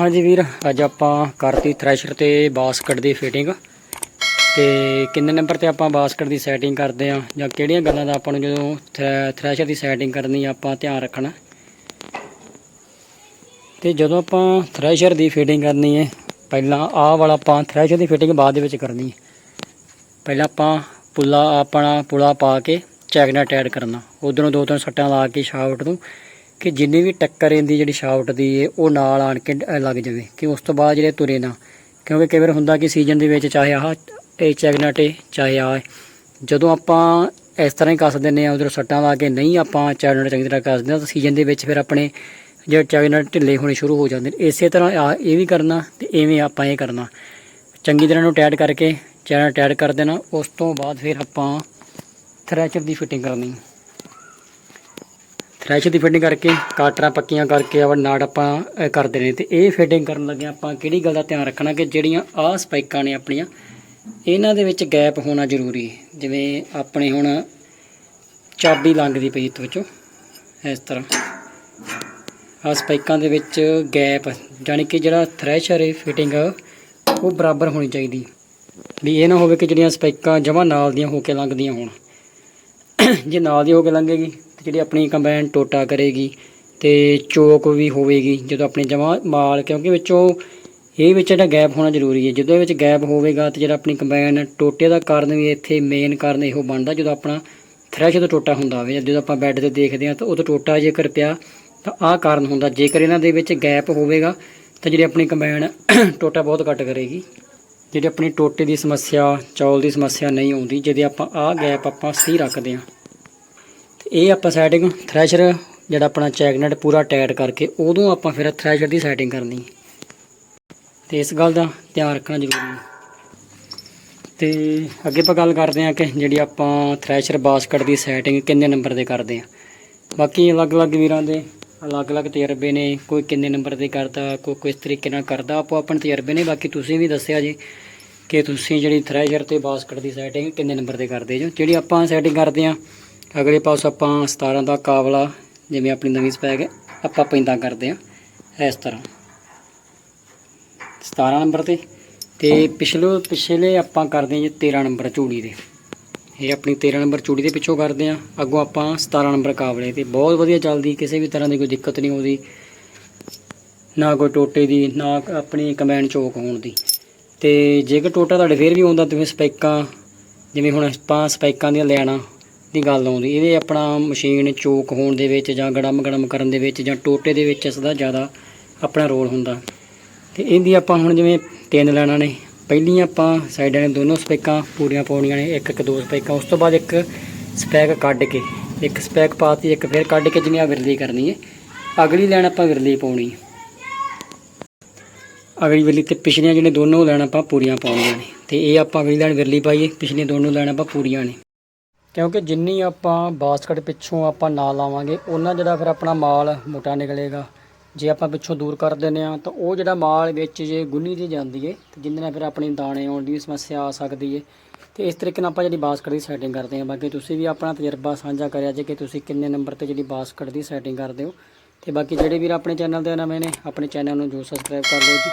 ਹਾਂਜੀ ਵੀਰ, ਅੱਜ ਆਪਾਂ ਕਰਤੀ ਥ੍ਰੈਸ਼ਰ ਤੇ ਬਾਸਕਟ ਦੀ ਫਿਟਿੰਗ ਤੇ ਕਿੰਨੇ ਨੰਬਰ ਤੇ ਆਪਾਂ ਬਾਸਕਟ ਦੀ ਸੈਟਿੰਗ ਕਰਦੇ ਆ, ਜਾਂ ਕਿਹੜੀਆਂ ਗੱਲਾਂ ਦਾ ਆਪਾਂ ਨੂੰ ਜਦੋਂ ਥ੍ਰੈ- ਥ੍ਰੈਸ਼ਰ ਦੀ ਸੈਟਿੰਗ ਕਰਨੀ ਆ, ਆਪਾਂ ਧਿਆਨ ਰੱਖਣਾ। ਤੇ ਜਦੋਂ ਆਪਾਂ ਥ੍ਰੈਸ਼ਰ ਦੀ ਫਿਟਿੰਗ ਕਰਨੀ ਹੈ ਪਹਿਲਾਂ ਆਹ ਵਾਲਾ ਆਪਾਂ ਥ੍ਰੈਸ਼ਰ ਦੀ ਫਿਟਿੰਗ ਬਾਅਦ ਦੇ ਵਿੱਚ ਕਰਨੀ ਹੈ ਪਹਿਲਾਂ ਆਪਾਂ ਪੁੱਲਾ, ਆਪਣਾ ਪੁਲਾ ਪਾ ਕੇ ਚੈਕ ਨਾਲ ਕਰਨਾ। ਉਧਰੋਂ ਦੋ ਤਿੰਨ ਸੱਟਾਂ ਲਾ ਕੇ ਸ਼ਾਫਟ ਨੂੰ। ਕਿ ਜਿੰਨੀ ਵੀ ਟੱਕਰ ਇਹਦੀ ਜਿਹੜੀ ਸ਼ਾਫਟ ਦੀ ਹੈ ਉਹ ਨਾਲ ਆਣ ਕੇ ਡ- ਲੱਗ ਜਾਵੇ, ਕਿ ਉਸ ਤੋਂ ਬਾਅਦ ਜਿਹੜੇ ਤੁਰੇ ਨਾ। ਕਿਉਂਕਿ ਕਈ ਵਾਰ ਹੁੰਦਾ ਕਿ ਸੀਜ਼ਨ ਦੇ ਵਿੱਚ ਚਾਹੇ ਆਹ ਇਹ ਚੈਗਨਟ ਹੈ ਚਾਹੇ ਆ ਜਦੋਂ ਆਪਾਂ ਇਸ ਤਰ੍ਹਾਂ ਹੀ ਕੱਸ ਦਿੰਦੇ ਆ ਉਧਰ ਸੱਟਾਂ ਲਾ ਕੇ ਨਹੀਂ ਆਪਾਂ ਚੈਗਨਟ ਚੰਗੀ ਤਰ੍ਹਾਂ ਕੱਸਦੇ ਹਾਂ, ਤਾਂ ਸੀਜ਼ਨ ਦੇ ਵਿੱਚ ਫਿਰ ਆਪਣੇ ਜਿਹੜੇ ਚੈਗਨਟ ਢਿੱਲੇ ਹੋਣੇ ਸ਼ੁਰੂ ਹੋ ਜਾਂਦੇ ਨੇ। ਇਸੇ ਤਰ੍ਹਾਂ ਆ, ਇਹ ਵੀ ਕਰਨਾ ਤੇ ਐਵੇਂ ਆਪਾਂ ਇਹ ਕਰਨਾ। ਚੰਗੀ ਤਰ੍ਹਾਂ ਨੂੰ ਟੈਡ ਕਰਕੇ ਚੈਨਲ ਟੈਡ ਕਰ ਦੇਣਾ, ਉਸ ਤੋਂ ਬਾਅਦ ਫਿਰ ਆਪਾਂ ਥ੍ਰੈਸ਼ਰ ਦੀ ਫਿਟਿੰਗ ਕਰਨੀ। ਥ੍ਰੈਸ਼ਰ ਦੀ ਫਿਟਿੰਗ ਕਰਕੇ, ਕਾਟਰਾਂ ਪੱਕੀਆਂ ਕਰਕੇ ਆ ਨਾੜ ਆਪਾਂ ਕਰਦੇ ਨੇ। ਤੇ ਇਹ ਫਿਟਿੰਗ ਕਰਨ ਲੱਗੇ ਆਪਾਂ ਕਿਹੜੀ ਗੱਲ ਦਾ ਧਿਆਨ ਰੱਖਣਾ ਕਿ ਜਿਹੜੀਆਂ ਆਹ ਸਪਾਈਕਾਂ ਨੇ ਆਪਣੀਆਂ, ਇਹਨਾਂ ਦੇ ਵਿੱਚ ਗੈਪ ਹੋਣਾ ਜ਼ਰੂਰੀ ਹੈ। ਜਿਵੇਂ ਆਪਣੇ ਹੁਣ ਚਾਬੀ ਲੰਘਦੀ ਪਈ ਇਸ ਵਿੱਚੋਂ, ਇਸ ਤਰ੍ਹਾਂ। ਆਹ ਸਪਾਈਕਾਂ ਦੇ ਵਿੱਚ ਗੈਪ ਜਾਣੀ ਕਿ ਜਿਹੜਾ ਥ੍ਰੈਸ਼ਰ ਹੈ ਫਿਟਿੰਗ ਉਹ ਬਰਾਬਰ ਹੋਣੀ ਚਾਹੀਦੀ ਵੀ ਇਹ ਨਾ ਹੋਵੇ ਕਿ ਜਿਹੜੀਆਂ ਸਪਾਈਕਾਂ ਜਮਾਂ ਨਾਲ ਦੀਆਂ ਹੋ ਕੇ ਲੰਘਦੀਆਂ ਹੋਣ। ਜੇ ਨਾਲ ਦੀ ਹੋ ਕੇ ਲੰਘੇਗੀ ਤੇ ਜਿਹੜੀ ਆਪਣੀ ਕੰਬਾਈਨ ਟੋਟਾ ਕਰੇਗੀ ਤੇ ਚੋਕ ਵੀ ਹੋਵੇਗੀ ਜਦੋਂ ਆਪਣੇ ਜਮਾਂ ਮਾਲ, ਕਿਉਂਕਿ ਵਿੱਚੋਂ ਇਹ ਵਿੱਚ ਜਿਹੜਾ ਗੈਪ ਹੋਣਾ ਜ਼ਰੂਰੀ ਹੈ। ਜਦੋਂ ਇਹ ਵਿੱਚ ਗੈਪ ਹੋਵੇਗਾ ਤੇ ਜਿਹੜਾ ਆਪਣੀ ਕੰਬਾਈਨ ਟੋਟੇ ਦਾ ਕਾਰਨ ਵੀ ਇੱਥੇ ਮੇਨ ਕਾਰਨ ਇਹੋ ਬਣਦਾ ਜਦੋਂ ਆਪਣਾ ਥ੍ਰੈਸ਼ ਤੋਂ ਟੋਟਾ ਹੁੰਦਾ ਹੋਵੇ ਜਦੋਂ ਆਪਾਂ ਬੈੱਡ ਤੇ ਦੇਖਦੇ ਹਾਂ ਤਾਂ ਉਦੋਂ ਟੋਟਾ ਜੇਕਰ ਪਿਆ ਤਾਂ ਆਹ ਕਾਰਨ ਹੁੰਦਾ। ਜੇਕਰ ਇਹਨਾਂ ਦੇ ਵਿੱਚ ਗੈਪ ਹੋਵੇਗਾ ਤਾਂ ਜਿਹੜੀ ਆਪਣੀ ਕੰਬਾਈਨ ਟੋਟਾ ਬਹੁਤ ਘੱਟ ਕਰੇਗੀ। ਜਿਹੜੀ ਆਪਣੀ ਟੋਟੇ ਦੀ ਸਮੱਸਿਆ, ਚੌਲ ਦੀ ਸਮੱਸਿਆ ਨਹੀਂ ਆਉਂਦੀ, ਜਦੋਂ ਆਪਾਂ ਆਹ ਗੈਪ ਆਪਾਂ ਸਹੀ ਰੱਖਦੇ ਹਾਂ। ਇਹ ਆਪਾਂ ਸੈਟਿੰਗ ਥ੍ਰੈਸ਼ਰ ਜਿਹੜਾ ਆਪਣਾ ਚੈਗਨਟ ਪੂਰਾ ਟਾਈਟ ਕਰਕੇ ਉਦੋਂ ਆਪਾਂ ਫਿਰ ਥ੍ਰੈਸ਼ਰ ਦੀ ਸੈਟਿੰਗ ਕਰਨੀ। ਹੈ ਤੇ ਇਸ ਗੱਲ ਦਾ ਧਿਆਨ ਰੱਖਣਾ ਜ਼ਰੂਰੀ ਹੈ। ਤੇ ਅੱਗੇ ਆਪਾਂ ਗੱਲ ਕਰਦੇ ਹਾਂ ਕਿ ਜਿਹੜੀ ਆਪਾਂ ਥ੍ਰੈਸ਼ਰ ਬਾਸਕਟ ਦੀ ਸੈਟਿੰਗ ਕਿੰਨੇ ਨੰਬਰ ਤੇ ਕਰਦੇ ਹਾਂ। ਬਾਕੀ ਅਲੱਗ-ਅਲੱਗ ਵੀਰਾਂ ਦੇ ਅਲੱਗ-ਅਲੱਗ ਤਜਰਬੇ ਨੇ, ਕੋਈ ਕਿੰਨੇ ਨੰਬਰ ਤੇ ਕਰਦਾ, ਕੋਈ ਕਿਸ ਤਰੀਕੇ ਨਾਲ ਕਰਦਾ, ਆਪੋ ਆਪਣੇ ਤਜਰਬੇ ਨੇ। ਬਾਕੀ ਤੁਸੀਂ ਵੀ ਦੱਸਿਆ ਜੀ ਕਿ ਤੁਸੀਂ ਜਿਹੜੀ ਥ੍ਰੈਸ਼ਰ ਤੇ ਬਾਸਕਟ ਦੀ ਸੈਟਿੰਗ ਕਿੰਨੇ ਨੰਬਰ ਤੇ ਕਰਦੇ ਜੋ। ਜਿਹੜੀ ਆਪਾਂ ਸੈਟਿੰਗ ਕਰਦੇ ਹਾਂ ਅਗਲੇ ਪਾਸ ਆਪਾਂ 17 ਦਾ ਕਾਬਲਾ, ਜਿਵੇਂ ਆਪਣੀ ਨਵੀਂ ਸਪੈਕ ਹੈ, ਆਪਾਂ ਪੈਂਦਾ ਕਰਦੇ ਹਾਂ, ਇਸ ਤਰ੍ਹਾਂ। 17 ਨੰਬਰ ਤੇ ਤੇ ਪਿਛਲੇ ਪਿਛਲੇ ਆਪਾਂ ਕਰਦੇ ਹਾਂ ਜੀ 13 ਨੰਬਰ ਚੂੜੀ ਦੇ। ਇਹ ਆਪਣੀ 13 ਨੰਬਰ ਚੂੜੀ ਦੇ ਪਿੱਛੋਂ ਕਰਦੇ ਹਾਂ। ਅੱਗੋਂ ਆਪਾਂ 17 ਨੰਬਰ ਕਾਬਲੇ ਤੇ, ਬਹੁਤ ਵਧੀਆ ਚੱਲਦੀ, ਕਿਸੇ ਵੀ ਤਰ੍ਹਾਂ ਦੀ ਕੋਈ ਦਿੱਕਤ ਨਹੀਂ ਆਉਂਦੀ। ਨਾ ਕੋਈ ਟੋਟੇ ਦੀ, ਨਾ ਆਪਣੀ ਕੰਬਾਈਨ ਚੋਕ ਹੋਣ ਦੀ। ਤੇ ਜੇਕਰ ਟੋਟਾ ਤੁਹਾਡੇ ਫੇਰ ਵੀ ਆਉਂਦਾ ਤੇ ਸਪੈਕਾਂ, ਜਿਵੇਂ ਹੁਣ ਆਪਾਂ ਸਪੈਕਾਂ ਦੀਆਂ ਲੈਣਾ ਦੀ ਗੱਲ ਆਉਂਦੀ। ਇਹਦੇ ਆਪਣਾ ਮਸ਼ੀਨ ਚੋਕ ਹੋਣ ਦੇ ਵਿੱਚ ਜਾਂ ਗੜਮ ਗੜਮ ਕਰਨ ਦੇ ਵਿੱਚ ਜਾਂ ਟੋਟੇ ਦੇ ਵਿੱਚ ਇਸ ਦਾ ਜ਼ਿਆਦਾ ਆਪਣਾ ਰੋਲ ਹੁੰਦਾ। ਤੇ ਇਹਦੀ ਆਪਾਂ ਹੁਣ ਜਿਵੇਂ ਤਿੰਨ ਲੈਣਾ ਨੇ। ਪਹਿਲੀਆਂ ਆਪਾਂ ਸਾਈਡਾਂ ਨੇ ਦੋਨੋਂ ਸਪੈਕਾਂ ਪੂਰੀਆਂ ਪਾਉਣੀਆਂ ਨੇ, ਇੱਕ ਇੱਕ ਦੋ ਸਪੈਕਾਂ। ਉਸ ਤੋਂ ਬਾਅਦ ਇੱਕ ਸਪੈਕ ਕੱਢ ਕੇ, ਇੱਕ ਸਪੈਕ ਪਾਤੀ ਇੱਕ ਫਿਰ ਕੱਢ ਕੇ ਜਿਵੇਂ ਆ ਵਿਰਲੀ ਕਰਨੀ ਹੈ। ਅਗਲੀ ਲੈਣ ਆਪਾਂ ਵਿਰਲੀ ਪਾਉਣੀ ਹੈ। ਅਗਲੀ ਵਿਰਲੀ ਤੇ ਪਿਛਲੀਆਂ ਜਿਹੜੇ ਦੋਨੋਂ ਲੈਣ ਆਪਾਂ ਪੂਰੀਆਂ ਪਾਉਣੀਆਂ ਨੇ। ਤੇ ਇਹ ਆਪਾਂ ਅਗਲੀ ਲੈਣ ਵਿਰਲੀ ਪਾਈਏ, ਪਿਛਲੀਆਂ ਦੋਨੋਂ ਲੈਣ ਆਪਾਂ ਪੂਰੀਆਂ ਨੇ। ਕਿਉਂਕਿ ਜਿੰਨੀ ਆਪਾਂ ਬਾਸਕਟ ਪਿੱਛੋਂ ਆਪਾਂ ਨਾ ਲਾਵਾਂਗੇ ਉਹਨਾਂ ਜਿਹੜਾ ਫਿਰ ਆਪਣਾ ਮਾਲ ਮੋਟਾ ਨਿਕਲੇਗਾ। ਜੇ ਆਪਾਂ ਪਿੱਛੋਂ ਦੂਰ ਕਰ ਦਿੰਦੇ ਆ ਤਾਂ ਉਹ ਜਿਹੜਾ ਮਾਲ ਵਿੱਚ ਜੇ ਗੁੰਨੀ ਦੀ ਜਾਂਦੀ ਏ, ਤੇ ਜਿੰਦੇ ਨਾਲ ਫਿਰ ਆਪਣੀ ਦਾਣੇ ਆਉਣ ਦੀ ਸਮੱਸਿਆ ਆ ਸਕਦੀ ਏ। ਤੇ ਇਸ ਤਰੀਕੇ ਨਾਲ ਆਪਾਂ ਜਿਹੜੀ ਬਾਸਕਟ ਦੀ ਸੈਟਿੰਗ ਕਰਦੇ ਆ ਬਾਕੀ ਤੁਸੀਂ ਵੀ ਆਪਣਾ ਤਜਰਬਾ ਸਾਂਝਾ ਕਰਿਆ ਜੇ ਕਿ ਤੁਸੀਂ ਕਿੰਨੇ ਨੰਬਰ ਤੇ ਜਿਹੜੀ ਬਾਸਕਟ ਦੀ ਸੈਟਿੰਗ ਕਰਦੇ ਹੋ। ਤੇ ਬਾਕੀ ਜਿਹੜੇ ਵੀਰ ਆਪਣੇ ਚੈਨਲ ਦੇ ਨਵੇਂ ਨੇ, ਆਪਣੇ ਚੈਨਲ ਨੂੰ ਜੋ ਸਬਸਕ੍ਰਾਈਬ ਕਰ ਲਓ ਜੀ।